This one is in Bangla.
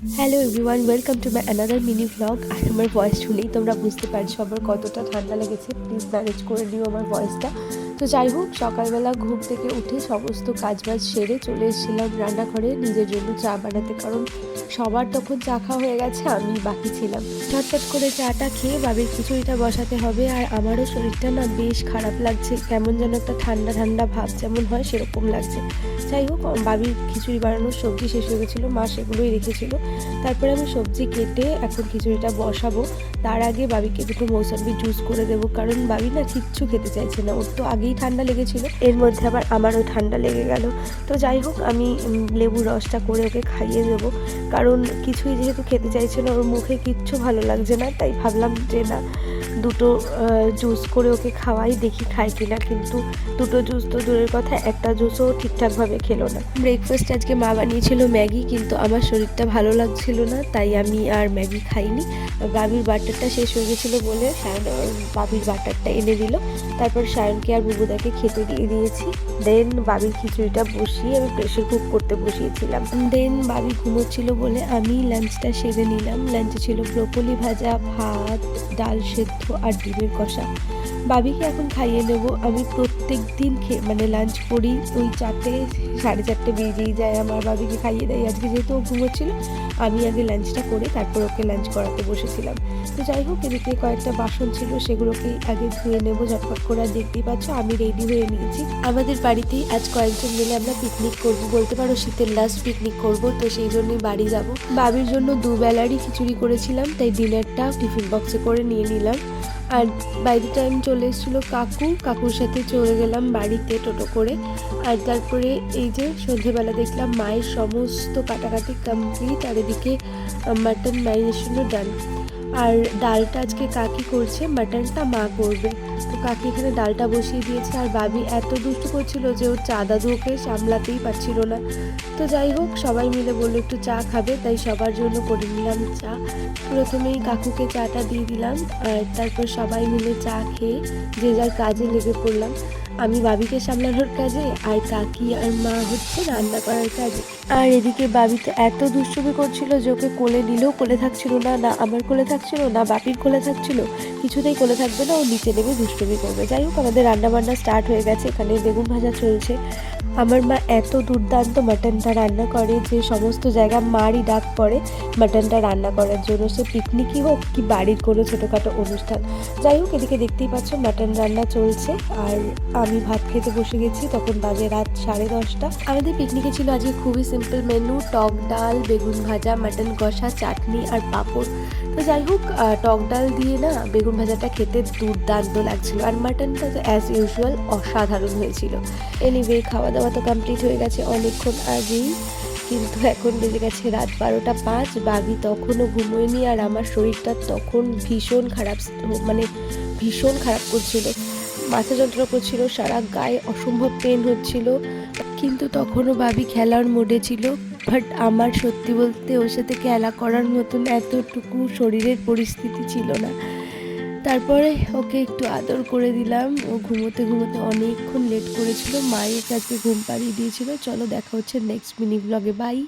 Hello everyone welcome to my another mini blog আর আমার ভয়েস শুনেই তোমরা বুঝতে পারছ আমার কতটা ঠান্ডা লেগেছে। প্লিজ ম্যানেজ করে নিও আমার ভয়েসটা তো যাই হোক, সকালবেলা ঘুম থেকে উঠে সমস্ত কাজবাজ সেরে চলে এসেছিলাম রান্নাঘরে নিজের জন্য চা বানাতে। কারণ সবার তখন চা খাওয়া হয়ে গেছে, আমি বাকি ছিলাম। ঝটপট করে চাটা খেয়ে বাবির খিচুড়িটা বসাতে হবে আর আমারও শরীরটা না বেশ খারাপ লাগছে। কেমন যেন একটা ঠান্ডা ঠান্ডা ভাব যেমন হয় সেরকম লাগছে। যাই হোক বাবির খিচুড়ি বানানোর সবজি শেষ হয়ে গেছিল, মা সেগুলোই রেখেছিল। তারপরে আমি সবজি কেটে এখন খিচুড়িটা বসাবো। তার আগে বাবিকে দুটো মৌসম্বি জুস করে দেবো, কারণ বাবি না কিচ্ছু খেতে চাইছে না। ওর তো আগেই ঠান্ডা লেগেছিল, এর মধ্যে আবার আমারও ঠান্ডা লেগে গেল। তো যাই হোক, আমি লেবুর রসটা করে ওকে খাইয়ে দেবো। কারণ কিছুই যেহেতু খেতে চাইছে না, ওর মুখে কিচ্ছু ভালো লাগছে না, তাই ভাবলাম যে না দুটো জুস করে ওকে খাওয়াই দেখি খায় কিনা। কিন্তু দুটো জুস তো দূরের কথা একটা জুসও ঠিকঠাকভাবে খেলো না। ব্রেকফাস্ট আজকে মা বানিয়েছিল ম্যাগি কিন্তু আমার শরীরটা ভালো লাগছিল না তাই আমি আর ম্যাগি খাইনি। বাবির বাটারটা শেষ হয়ে গেছিল বলে সায়ন বাবির বাটারটা এনে দিল। তারপর সায়নকে আর বুবুদাকে খেতে দিয়ে দিয়েছি। দেন বাবির খিচুড়িটা বসিয়ে আমি প্রেশার কুক করতে বসিয়েছিলাম। দেন বাবি ঘুমোচ্ছিল বলে আমি লাঞ্চটা সেরে নিলাম। লাঞ্চে ছিল ব্রোকলি ভাজা ভাত ডাল সেদ্ধ আর ডিমের কষা। বাবিকে এখন খাইয়ে নেব আমি প্রত্যেক দিন খেয়ে মানে লাঞ্চ করি। ওই চারটে, সাড়ে চারটে বেজেই যায় আমার বাবিকে খাইয়ে দেয়। আজকে যেহেতু ও ঘুমোচ্ছিল, আমি আগে লাঞ্চটা করে তারপর ওকে লাঞ্চ করাতে বসেছিলাম। তো যাই হোক, এদিকে কয়েকটা বাসন ছিল সেগুলোকে আগে ধুয়ে নেব। ঝটপট করে আর দেখতেই পাচ্ছ, আমি রেডি হয়ে নিয়েছি। আমাদের বাড়িতেই আজ কয়েকজন মিলে আমরা পিকনিক করব বলতে পারো, শীতের লাস্ট পিকনিক করব। তো সেই জন্যই বাড়ি যাব। বাবির জন্য দুবেলারই খিচুড়ি করেছিলাম, তাই ডিনারটা টিফিন বক্সে করে নিয়ে নিলাম। আর বাইরে টাইম চলে এসেছিল কাকু, কাকুর সাথে চলে গেলাম বাড়িতে টোটো করে। আর তারপরে এই যে সন্ধেবেলা দেখলাম মায়ের সমস্ত কাটাকাটি কমপ্লিট আর এদিকে মাটন ম্যারিনেশনও ডান আর ডালটা আজকে কাকি করছে, মাটনটা মা করবে। তো কাকি এখানে ডালটা বসিয়ে দিয়েছে আর বাবি এত দুষ্টু করছিল যে ওর চা দাদু ওকে সামলাতেই পারছিল না। তো যাই হোক, সবাই মিলে বলল একটু চা খাবে, তাই সবার জন্য করে নিলাম চা। প্রথমেই কাকুকে চাটা দিয়ে দিলাম, আর তারপর সবাই মিলে চা খেয়ে যে যার কাজে লেগে পড়লাম। আমি বাবিকে সামলানোর কাজে, আর কাকি আর মা হচ্ছে রান্না করার কাজে। আর এদিকে বাবি তো এত দুষ্টুমি করছিল যে ওকে কোলে নিলেও কোলে থাকছিল না না আমার কোলে থাকছিল, না বাপির কোলে থাকছিল। কিছুতেই কোলে থাকবে না, ও নিচে নেমে দুষ্টুমি করবে। যাই হোক, আমাদের রান্না বান্না স্টার্ট হয়ে গেছে, এখানে বেগুন ভাজা চলছে। আমার মা এত দুর্দান্ত মাটনটা রান্না করে যে সমস্ত জায়গা মারই ডাক পড়ে মাটনটা রান্না করার জন্য। সে পিকনিকই হোক কি বাড়ির কোনো ছোটোখাটো অনুষ্ঠান। যাই হোক, এদিকে দেখতেই পাচ্ছ মাটন রান্না চলছে। আর আমি ভাত খেতে বসে গেছি, তখন বাজে রাত সাড়ে দশটা। আমাদের পিকনিকে ছিল আজকে খুবই সিম্পল মেনু টক ডাল, বেগুন ভাজা, মাটন কষা, চাটনি আর পাঁপড়। তো যাই হোক টক ডাল দিয়ে না বেগুন ভাজাটা খেতে দুর্দান্ত লাগছিল। আর মাটনটা তো অ্যাজ ইউজুয়াল অসাধারণ হয়েছিল। এনিওয়ে খাওয়া দাওয়া তো কমপ্লিট হয়ে গেছে অনেকক্ষণ আগেই। কিন্তু এখন বেজে গেছে রাত বারোটা পাঁচ, বাবি তখনও ঘুমোয়নি আর আমার শরীরটা তখন ভীষণ খারাপ মানে ভীষণ খারাপ করছিল। মাথা যন্ত্রণা করছিল, সারা গায়ে অসম্ভব পেন হচ্ছিল। কিন্তু তখনও বাবি খেলার মোডে ছিল। বাট আমার সত্যি বলতে ওর সাথে খেলা করার মতন এতটুকু শরীরের পরিস্থিতি ছিল না। তারপরে ওকে একটু আদর করে দিলাম। ও ঘুমোতে ঘুমোতে অনেকক্ষণ লেট করেছিল। মায়ের কাছে ঘুম পাড়িয়ে দিয়েছিল। চলো দেখা হচ্ছে নেক্সট মিনি ব্লগে বাই